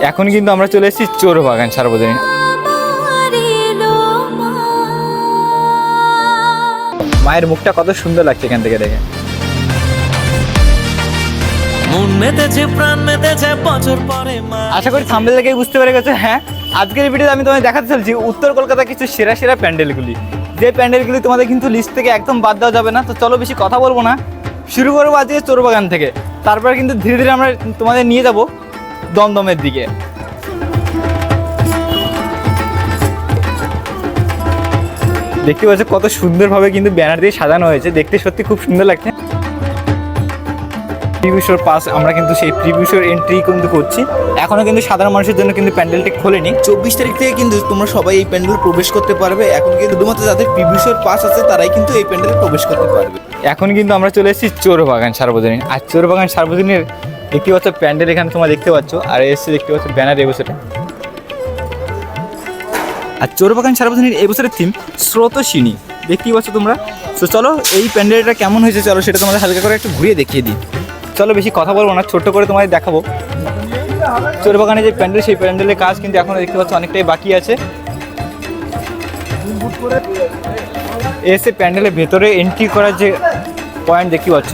এখন কিন্তু আমরা চলে এসেছি চোর বাগান সার্বজনীন। মায়ের মুখটা কত সুন্দর লাগছে এখান থেকে দেখে। আশা করি থাম্বেল দেখেই বুঝতে পেরে গেছে হ্যাঁ? আজকের ভিডিওতে আমি তোমায় দেখাতে চলছি উত্তর কলকাতার কিছু সেরা সেরা প্যান্ডেলগুলি। যে প্যান্ডেলগুলি তোমাদের কিন্তু লিস্ট থেকে একদম বাদ দেওয়া যাবে না তো চলো বেশি কথা বলব না। শুরু করব আজকে চোরবাগান থেকে। তারপর কিন্তু ধীরে ধীরে আমরা তোমাদের নিয়ে যাব। দমদমের দিকে। দেখতে পাচ্ছ কত সুন্দরভাবে কিন্তু ব্যানার দিয়ে সাজানো হয়েছে। দেখতে সত্যি খুব সুন্দর লাগছে। প্রিভিউশোর পাস আমরা কিন্তু সেই প্রিভিউশোর এন্ট্রি কিন্তু করছি। এখনও কিন্তু সাধারণ মানুষের জন্য কিন্তু প্যান্ডেলটি খোলেনি। চব্বিশ তারিখ থেকে কিন্তু তোমরা সবাই এই প্যান্ডেল প্রবেশ করতে পারবে। এখন কিন্তু শুধুমাত্র যাদের প্রিভিউসের পাস আছে তারাই কিন্তু এই প্যান্ডেলে প্রবেশ করতে পারবে। এখন কিন্তু আমরা চলে এসেছি চোরবাগান সার্বজনীন। আর চোরবাগান সার্বজনীনের দেখতে পাচ্ছ প্যান্ডেল এখানে তোমরা দেখতে পাচ্ছ, আর এসে দেখতে পাচ্ছ ব্যানার এবছরে আর চোরবাগান সার্বজনীন এবছরের থিম স্রোতসিনী। দেখতেই পাচ্ছ তোমরা? তো চলো, এই প্যান্ডেলটা কেমন হয়েছে চলো সেটা তোমাদের হালকা করে একটু ঘুরিয়ে দেখিয়ে দিই। চলো, বেশি কথা বলব না, ছোট্ট করে তোমাদের দেখাবো। চোরবাগানে যে প্যান্ডেল, সেই প্যান্ডেলের কাজ কিন্তু এখনও দেখতে পাচ্ছ অনেকটাই বাকি আছে। এসে প্যান্ডেলের ভেতরে এন্ট্রি করার যে পয়েন্ট দেখতে পাচ্ছ।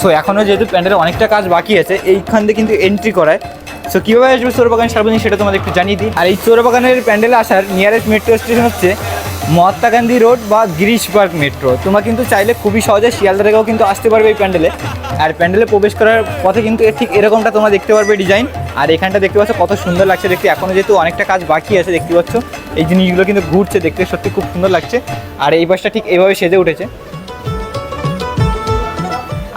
সো এখনও যেহেতু প্যান্ডেলের অনেকটা কাজ বাকি আছে, এইখান থেকে কিন্তু এন্ট্রি করায়। সো কীভাবে আসবে চোরবাগান সার্বজনীন সেটা তোমাদের একটু জানিয়ে দিই। আর এই চোরবাগানের প্যান্ডেলে আসার নিয়ারেস্ট মেট্রো স্টেশন হচ্ছে মহাত্মা গান্ধী রোড বা গিরিশ পার্ক মেট্রো তোমরা কিন্তু চাইলে খুবই সহজে শিয়ালদা থেকেও কিন্তু আসতে পারবে এই প্যান্ডেলে। আর প্যান্ডেলে প্রবেশ করার পথে কিন্তু ঠিক এরকমটা তোমরা দেখতে পারবে ডিজাইন আর এখানটা দেখতে পাচ্ছ কত সুন্দর লাগছে দেখতে। এখনও যেহেতু অনেকটা কাজ বাকি আছে দেখতে পাচ্ছ, এই জিনিসগুলো কিন্তু ঘুরছে দেখতে সত্যি খুব সুন্দর লাগছে। আর এই পাশটা ঠিক এইভাবে সেজে উঠেছে।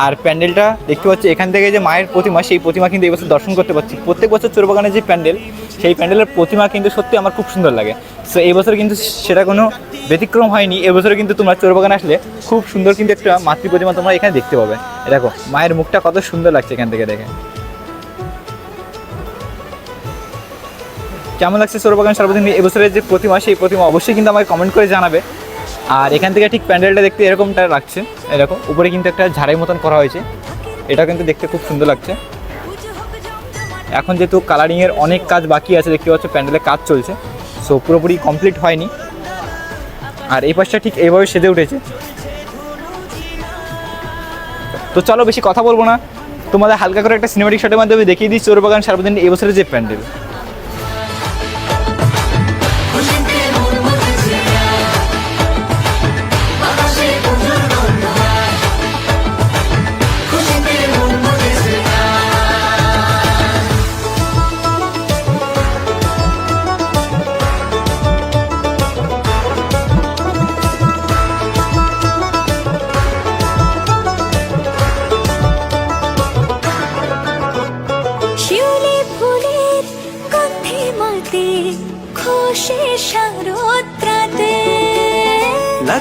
আর প্যান্ডেলটা দেখতে পাচ্ছি, এখান থেকে যে মায়ের প্রতিমা, সেই প্রতিমা কিন্তু এই বছর দর্শন করতে পারছি। প্রত্যেক বছর চোরবাগানের যে প্যান্ডেল, সেই প্যান্ডেলের প্রতিমা কিন্তু সত্যি আমার খুব সুন্দর লাগে। সো এই বছর কিন্তু সেটা কোনো ব্যতিক্রম হয়নি। এবছরে কিন্তু তোমরা চোরবাগানে আসলে খুব সুন্দর কিন্তু একটা মাতৃ প্রতিমা তোমরা এখানে দেখতে পাবে। দেখো, মায়ের মুখটা কত সুন্দর লাগছে এখান থেকে দেখে। কেমন লাগছে চোরবাগান সার্বজনীন? এবছরের যে প্রতিমা, সেই প্রতিমা অবশ্যই কিন্তু আমাকে কমেন্ট করে জানাবে। আর এখান থেকে ঠিক প্যান্ডেলটা দেখতে এরকমটা লাগছে, এরকম। উপরে কিন্তু একটা ঝাড়াই মতন করা হয়েছে। এটা কিন্তু দেখতে খুব সুন্দর লাগছে। এখন যেহেতু কালারিংয়ের অনেক কাজ বাকি আছে, দেখতে পাচ্ছ প্যান্ডেলের কাজ চলছে। সো পুরোপুরি কমপ্লিট হয়নি। আর এই পাশটা ঠিক এইভাবে সেজে উঠেছে। তো চলো বেশি কথা বলব না। তোমাদের হালকা করে একটা সিনেমাটিক শটের মাধ্যমে দেখিয়ে দিই চোরবাগান সার্বজনীন এবছরের যে প্যান্ডেল।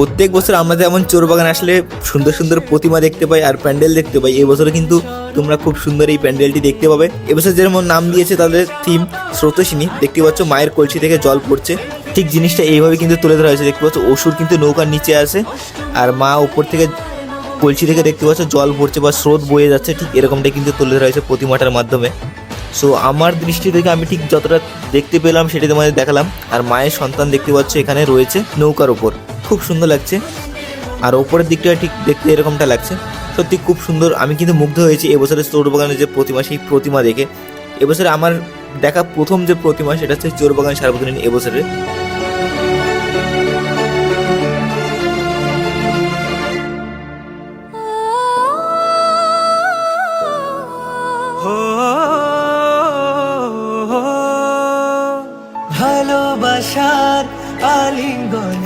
প্রত্যেক বছর আমরা যেমন চোরবাগান আসলে সুন্দর সুন্দর প্রতিমা দেখতে পাই আর প্যান্ডেল দেখতে পাই। এবছরে কিন্তু তোমরা খুব সুন্দর এই প্যান্ডেলটি দেখতে পাবে। এবছর যেমন নাম দিয়েছে তাদের থিম স্রোতসিনী, দেখতে পাচ্ছ মায়ের কলসি থেকে জল পড়ছে। ঠিক জিনিসটা এইভাবে কিন্তু তুলে ধরা হয়েছে, দেখতে পাচ্ছ অসুর কিন্তু নৌকার নিচে আছে আর মা উপর থেকে কলসি থেকে দেখতে পাচ্ছ জল পড়ছে বা স্রোত বয়ে যাচ্ছে, ঠিক এরকমটাই কিন্তু তুলে ধরা হয়েছে প্রতিমাটার মাধ্যমে। সো আমার দৃষ্টি থেকে আমি ঠিক যতটা দেখতে পেলাম সেটা তোমাদের দেখালাম। আর মায়ের সন্তান দেখতে পাচ্ছ এখানে রয়েছে নৌকার ওপর খুব সুন্দর লাগছে। আর ওপরের দিকটা ঠিক দেখতে এরকমটা লাগছে। সত্যি খুব সুন্দর। আমি কিন্তু মুগ্ধ হয়েছি এবছরের চোরবাগানের যে প্রতিমা, সেই প্রতিমা দেখে। এবছরে আমার দেখা প্রথম যে প্রতিমা, সেটা হচ্ছে চোরবাগান সার্বজনীন এবছরের।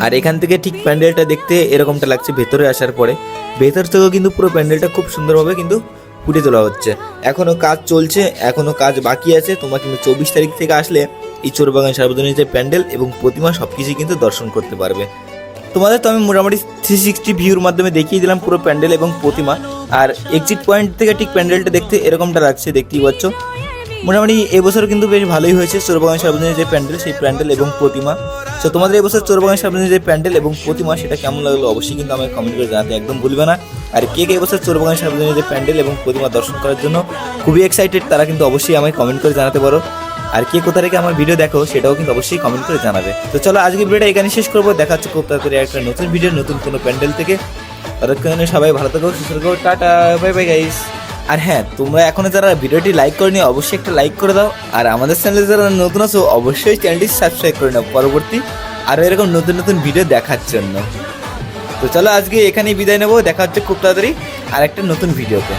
আর এখান থেকে ঠিক প্যান্ডেলটা দেখতে এরকমটা লাগছে, ভেতরে আসার পরে। ভেতর থেকেও কিন্তু পুরো প্যান্ডেলটা খুব সুন্দরভাবে কিন্তু ফুটে তোলা হচ্ছে। এখনও কাজ চলছে, এখনও কাজ বাকি আছে। তোমরা কিন্তু চব্বিশ তারিখ থেকে আসলে এই চোরবাগান সার্বজনীন যে প্যান্ডেল এবং প্রতিমা সবকিছুই কিন্তু দর্শন করতে পারবে। তোমাদের তো আমি মোটামুটি থ্রি সিক্সটি ভিউর মাধ্যমে দেখিয়ে দিলাম পুরো প্যান্ডেল এবং প্রতিমা। আর এক্সিট পয়েন্ট থেকে ঠিক প্যান্ডেলটা দেখতে এরকমটা লাগছে, দেখতেই পাচ্ছ। মোটামুটি এবছর কিন্তু বেশ ভালোই হয়েছে চোরবাগান সার্বজনীন যে প্যান্ডেল, সেই প্যান্ডেল এবং প্রতিমা। তো তোমাদের এবছর চোরবাগান সার্বজনীন যে প্যান্ডেল এবং প্রতিমা, সেটা কেমন লাগল অবশ্যই কিন্তু আমাকে কমেন্ট করে জানাতে একদম ভুলবে না। আর কে কে এবছর চোরবাগান সার্বজনীন যে প্যান্ডেল এবং প্রতিমা দর্শন করার জন্য খুবই এক্সাইটেড তারা কিন্তু অবশ্যই আমাকে কমেন্ট করে জানাতে পারো। আর কে কোথা থেকে আমার ভিডিও দেখো, সেটাও কিন্তু অবশ্যই কমেন্ট করে জানাবে। তো চলো আজকে ভিডিওটা এখানে শেষ করব। দেখা হচ্ছে খুব তাড়াতাড়ি একটা নতুন ভিডিও নতুন কোনো প্যান্ডেল থেকে। ততক্ষণে সবাই ভালো থাকো, সুস্থ থাকো, টাটা বাই বাই গাইস আর হ্যাঁ তোমরা এখনও যারা ভিডিওটি লাইক করনি, অবশ্যই একটা লাইক করে দাও। আর আমাদের চ্যানেলে যারা নতুন আছো, অবশ্যই চ্যানেলটি সাবস্ক্রাইব করে নাও পরবর্তী আরও এরকম নতুন নতুন ভিডিও দেখার জন্য। তো চলো আজকে এখানেই বিদায় নেব, দেখা হচ্ছে খুব তাড়াতাড়ি আর একটা নতুন ভিডিওতে